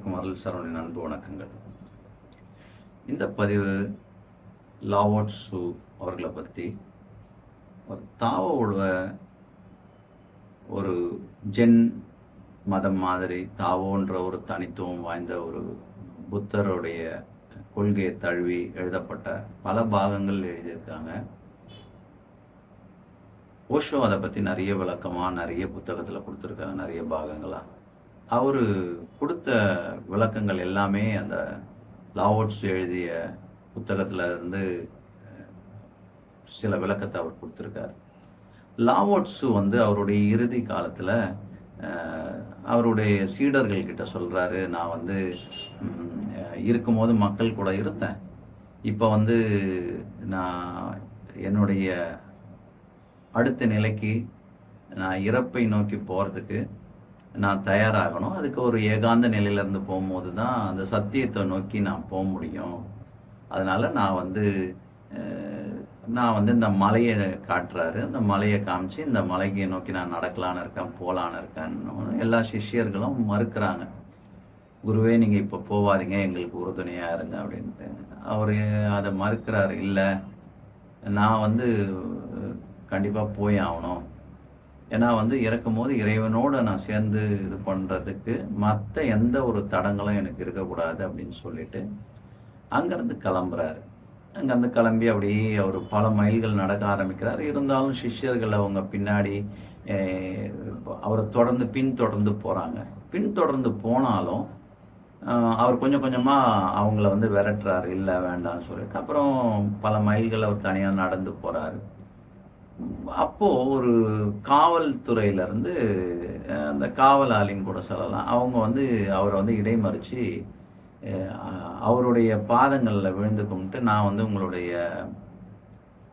அனைவருக்கும் அருள் சரவணின் அன்பு வணக்கங்கள். இந்த பதிவு லாவோட் சு அவர்களை பற்றி ஒரு தாவோட ஒரு ஜென் மதம் மாதிரி தாவோன்ற ஒரு தனித்துவம் வாய்ந்த ஒரு புத்தருடைய கொள்கையை தழுவி எழுதப்பட்ட பல பாகங்கள் எழுதியிருக்காங்க. ஓஷோ அதை பற்றி நிறைய விளக்கமாக நிறைய புத்தகத்தில் கொடுத்துருக்காங்க நிறைய பாகங்களாக அவர் கொடுத்த விளக்கங்கள் எல்லாமே அந்த லாவோட்ஸ் எழுதிய புத்தகத்தில் இருந்து சில விளக்கத்தை அவர் கொடுத்துருக்காரு. லாவோட்ஸு வந்து அவருடைய இறுதி காலத்தில் அவருடைய சீடர்கள் கிட்ட சொல்கிறாரு நான் வந்து இருக்கும்போது மக்கள் கூட இருந்தேன் இப்போ வந்து நான் என்னுடைய அடுத்த நிலைக்கு நான் இறப்பை நோக்கி போகிறதுக்கு நான் தயாராகணும். அதுக்கு ஒரு ஏகாந்த நிலையிலேருந்து போகும்போது தான் அந்த சத்தியத்தை நோக்கி நான் போக முடியும். அதனால் நான் வந்து நான் வந்து இந்த மலையை காட்டுறாரு. அந்த மலையை காமிச்சு இந்த மலையை நோக்கி நான் நடக்கலான்னு இருக்கேன் போகலான்னு இருக்கேன்னு எல்லா சிஷ்யர்களும் மறுக்கிறாங்க. குருவே நீங்கள் இப்போ போவாதீங்க எங்களுக்கு உறுதுணையாக இருங்க அப்படின்ட்டு. அவர் அதை மறுக்கிறாரு இல்லை நான் வந்து கண்டிப்பாக போய் ஆகணும். ஏன்னா வந்து இறக்கும் போது இறைவனோட நான் சேர்ந்து இது பண்ணுறதுக்கு மற்ற எந்த ஒரு தடங்களும் எனக்கு இருக்கக்கூடாது அப்படின்னு சொல்லிட்டு அங்கேருந்து கிளம்புறாரு. அங்கேருந்து கிளம்பி அப்படியே அவர் பல மைல்கள் நடக்க ஆரம்பிக்கிறார். இருந்தாலும் சிஷ்யர்கள் அவங்க பின்னாடி அவரை தொடர்ந்து பின்தொடர்ந்து போகிறாங்க பின்தொடர்ந்து போனாலும் அவர் கொஞ்சம் கொஞ்சமாக அவங்கள வந்து விரட்டுறாரு. இல்லை வேண்டாம்னு சொல்லிட்டு. அப்புறம் பல மைல்கள் அவர் தனியாக நடந்து போகிறாரு அப்போ ஒரு காவல்துறையில இருந்து அந்த காவலாளின்னு கூட சொல்லலாம். அவங்க வந்து அவரை வந்து இடைமறிச்சு அவருடைய பாதங்களில் விழுந்து கும்பிட்டு நான் வந்து உங்களுடைய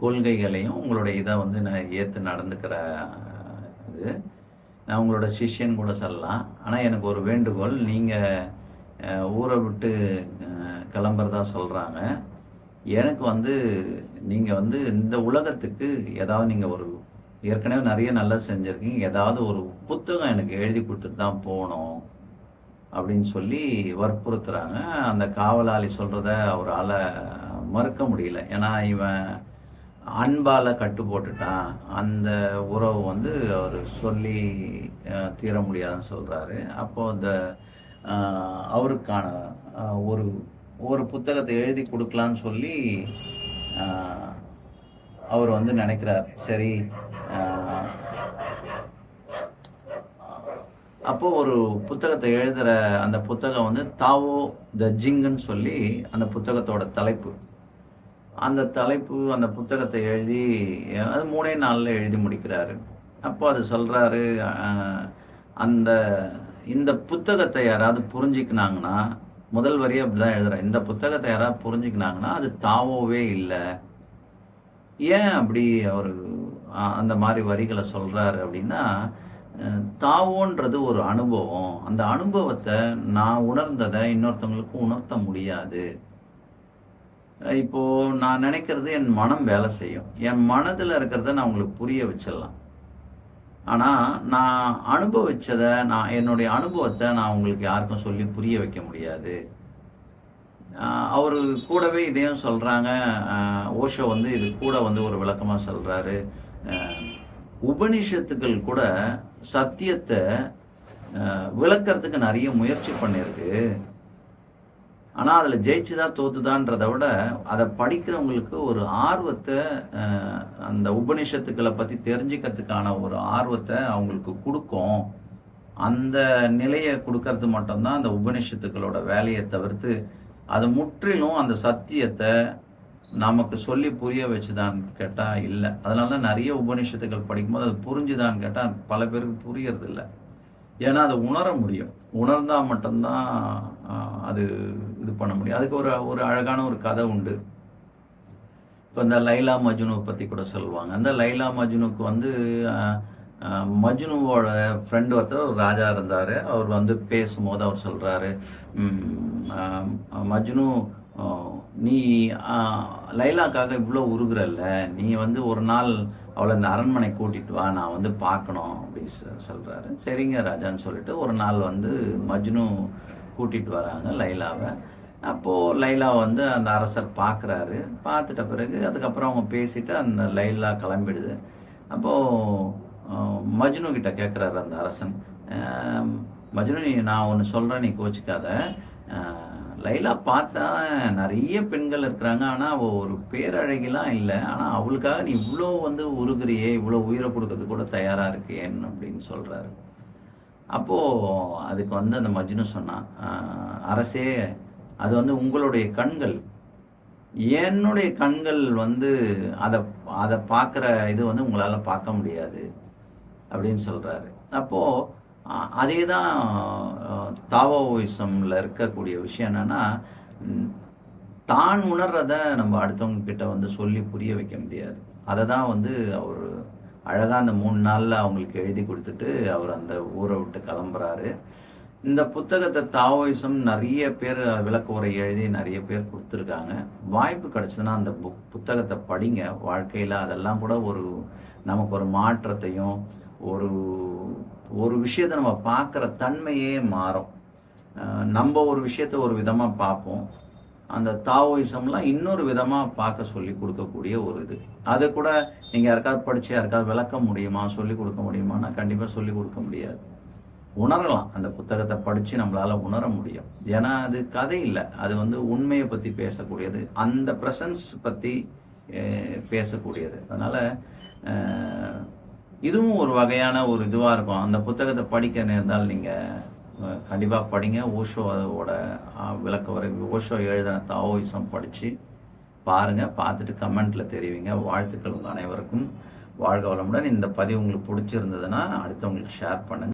கொள்கைகளையும் உங்களுடைய இதை வந்து நான் ஏற்று நடந்துக்கிற இது. நான் உங்களோட சிஷ்யன் கூட சொல்லலாம். ஆனால் எனக்கு ஒரு வேண்டுகோள். நீங்கள் ஊரை விட்டு கிளம்புறதா சொல்கிறாங்க எனக்கு வந்து நீங்கள் வந்து இந்த உலகத்துக்கு ஏதாவது நீங்கள் ஒரு ஏற்கனவே நிறைய நல்லா செஞ்சுருக்கீங்க. ஏதாவது ஒரு புத்தகம் எனக்கு எழுதி கொடுத்துட்டு தான் போகணும் அப்படின்னு சொல்லி வற்புறுத்துறாங்க. அந்த காவலாளி சொல்கிறத அவரால் மறுக்க முடியல. ஏன்னா இவன் அன்பால் கட்டு போட்டுட்டான். அந்த உறவு வந்து அவர் சொல்லி தீர முடியாதுன்னு சொல்கிறாரு அப்போ அந்த அவருக்கான ஒரு ஒரு புத்தகத்தை எழுதி கொடுக்கலான்னு சொல்லி அவர் வந்து நினைக்கிறார். சரி அப்போது அப்போ ஒரு புத்தகத்தை எழுதுகிற அந்த புத்தகம் வந்து தாவோ த ஜிங்குன்னு சொல்லி அந்த புத்தகத்தோட தலைப்பு. அந்த தலைப்பு அந்த புத்தகத்தை எழுதி அது மூணே நாளில் எழுதி முடிக்கிறாரு. அப்போ அது சொல்கிறாரு அந்த இந்த புத்தகத்தை யாராவது புரிஞ்சிக்கினாங்கன்னா முதல் வரியே அப்படிதான் எழுதுறேன். இந்த புத்தகத்தை யாராவது புரிஞ்சுக்கினாங்கன்னா அது தாவோவே இல்லை. ஏன் அப்படி அவர் அந்த மாதிரி வரிகளை சொல்கிறாரு அப்படின்னா தாவோன்றது ஒரு அனுபவம். அந்த அனுபவத்தை நான் உணர்ந்ததை இன்னொருத்தவங்களுக்கு உணர்த்த முடியாது. இப்போது இப்போ நான் நினைக்கிறது என் மனம் வேலை செய்யும். என் மனதில் இருக்கிறத நான் உங்களுக்கு புரிய வச்சிடலாம். ஆனால் நான் அனுபவிச்சதை நான் என்னுடைய அனுபவத்தை நான் உங்களுக்கு யாருக்கும் சொல்லி புரிய வைக்க முடியாது. அவர் கூடவே இதையும் சொல்கிறாங்க ஓஷோ வந்து இது கூட வந்து ஒரு விளக்கமாக சொல்கிறாரு உபனிஷத்துக்கள் கூட சத்தியத்தை விளக்கிறதுக்கு நிறைய முயற்சி பண்ணியிருக்கு ஆனால் அதில் ஜெயிச்சுதா தோத்துதான்றதை விட அதை படிக்கிறவங்களுக்கு ஒரு ஆர்வத்தை அந்த உபனிஷத்துக்களை பற்றி தெரிஞ்சுக்கிறதுக்கான ஒரு ஆர்வத்தை அவங்களுக்கு கொடுக்கும். அந்த நிலையை கொடுக்கறது மட்டும்தான் அந்த உபநிஷத்துக்களோட வேலையை தவிர்த்து அது முற்றிலும் அந்த சத்தியத்தை நமக்கு சொல்லி புரிய வச்சுதான்னு கேட்டால் இல்லை. அதனால தான் நிறைய உபநிஷத்துக்கள் படிக்கும்போது அது புரிஞ்சுதான்னு கேட்டால் பல பேருக்கு புரியறது இல்லை ஏன்னா அதை உணர முடியும். உணர்ந்தால் மட்டும்தான் அது இது பண்ண முடியும். அதுக்கு ஒரு ஒரு அழகான ஒரு கதை உண்டு. இப்போ இந்த லைலா மஜ்னுவை பற்றி கூட சொல்லுவாங்க. அந்த லைலா மஜ்னுக்கு வந்து மஜ்னுவோட ஃப்ரெண்டு ஒருத்தர் ஒரு ராஜா இருந்தார். அவர் வந்து பேசும்போது அவர் சொல்கிறாரு மஜ்னு நீ லைலாக்காக இவ்வளோ உருகுறல்ல. நீ வந்து ஒரு நாள் அவளை அந்த அரண்மனை கூட்டிட்டு வா நான் வந்து பார்க்கணும் அப்படின்னு சொ- சரிங்க ராஜான்னு சொல்லிட்டு ஒரு நாள் வந்து மஜ்னு கூட்டிட்டு வராங்க லைலாவை. அப்போது லைலா வந்து அந்த அரசர் பார்க்குறாரு. பார்த்துட்ட பிறகு அதுக்கப்புறம் அவங்க பேசிட்டு அந்த லைலா கிளம்பிடுது. அப்போது மஜ்னு கிட்ட கேட்குறாரு அந்த அரசன். மஜ்னு நீ நான் ஒன்று சொல்கிறேன் நீ கோச்சிக்காத. லைலா பார்த்தா நிறைய பெண்கள் இருக்கிறாங்க. ஆனால் அவள் ஒரு பேரழகிலாம் இல்லை. ஆனால் அவளுக்காக நீ இவ்வளோ வந்து உருகிறியே இவ்வளோ உயிரை கொடுக்கறது கூட தயாராக இருக்கேன் அப்படின்னு சொல்கிறாரு அப்போது அதுக்கு வந்து அந்த மஜ்னு சொன்னான் அரசே அது வந்து உங்களுடைய கண்கள். என்னுடைய கண்கள் வந்து அதை அதை பார்க்குற இது வந்து உங்களால் பார்க்க முடியாது. அப்படின்னு சொல்கிறாரு அப்போது அதே தான் தாவோயிசமில் இருக்கக்கூடிய விஷயம் என்னென்னா தான் உணர்றத நம்ம அடுத்தவங்க கிட்ட வந்து சொல்லி புரிய வைக்க முடியாது. அதை தான் வந்து அவர் அழகாக அந்த மூணு நாளில் அவங்களுக்கு எழுதி கொடுத்துட்டு அவர் அந்த ஊரை விட்டு கிளம்புறாரு. இந்த புத்தகத்தை தாவோயிசம் நிறைய பேர் விளக்க உரை எழுதி நிறைய பேர் கொடுத்துருக்காங்க. வாய்ப்பு கிடச்சதுன்னா அந்த புக் புத்தகத்தை படிங்க. வாழ்க்கையில் அதெல்லாம் கூட ஒரு நமக்கு ஒரு மாற்றத்தையும் ஒரு ஒரு விஷயத்தை நம்ம பார்க்குற தன்மையே மாறும். நம்ம ஒரு விஷயத்தை ஒரு விதமாக பார்ப்போம். அந்த தாவோயிசம்லாம் இன்னொரு விதமாக பார்க்க சொல்லி கொடுக்கக்கூடிய ஒரு இது. அது கூட நீங்கள் யாருக்காவது படித்து யாருக்காவது விளக்க முடியுமா? சொல்லி கொடுக்க முடியுமான்னா கண்டிப்பாக சொல்லி கொடுக்க முடியாது. உணரலாம். அந்த புத்தகத்தை படித்து நம்மளால் உணர முடியும். ஏன்னா அது கதை இல்லை. அது வந்து உண்மையை பற்றி பேசக்கூடியது. அந்த ப்ரெசன்ஸ் பற்றி பேசக்கூடியது. அதனால் இதுவும் ஒரு வகையான ஒரு இதுவாக இருக்கும். அந்த புத்தகத்தை படிக்க நேர்ந்தால் நீங்கள் கண்டிப்பாக படிங்க. ஓஷோவோட அதோட விளக்க வரை ஓஷோ எழுதின தாவோயிசம் படித்து பாருங்கள் பார்த்துட்டு கமெண்ட்டில் தெரிவிங்க. வாழ்த்துக்கள் உங்கள் அனைவருக்கும். வாழ்க வளமுடன். இந்த பதிவு உங்களுக்கு பிடிச்சிருந்ததுன்னா அடுத்தவங்களுக்கு ஷேர் பண்ணுங்கள்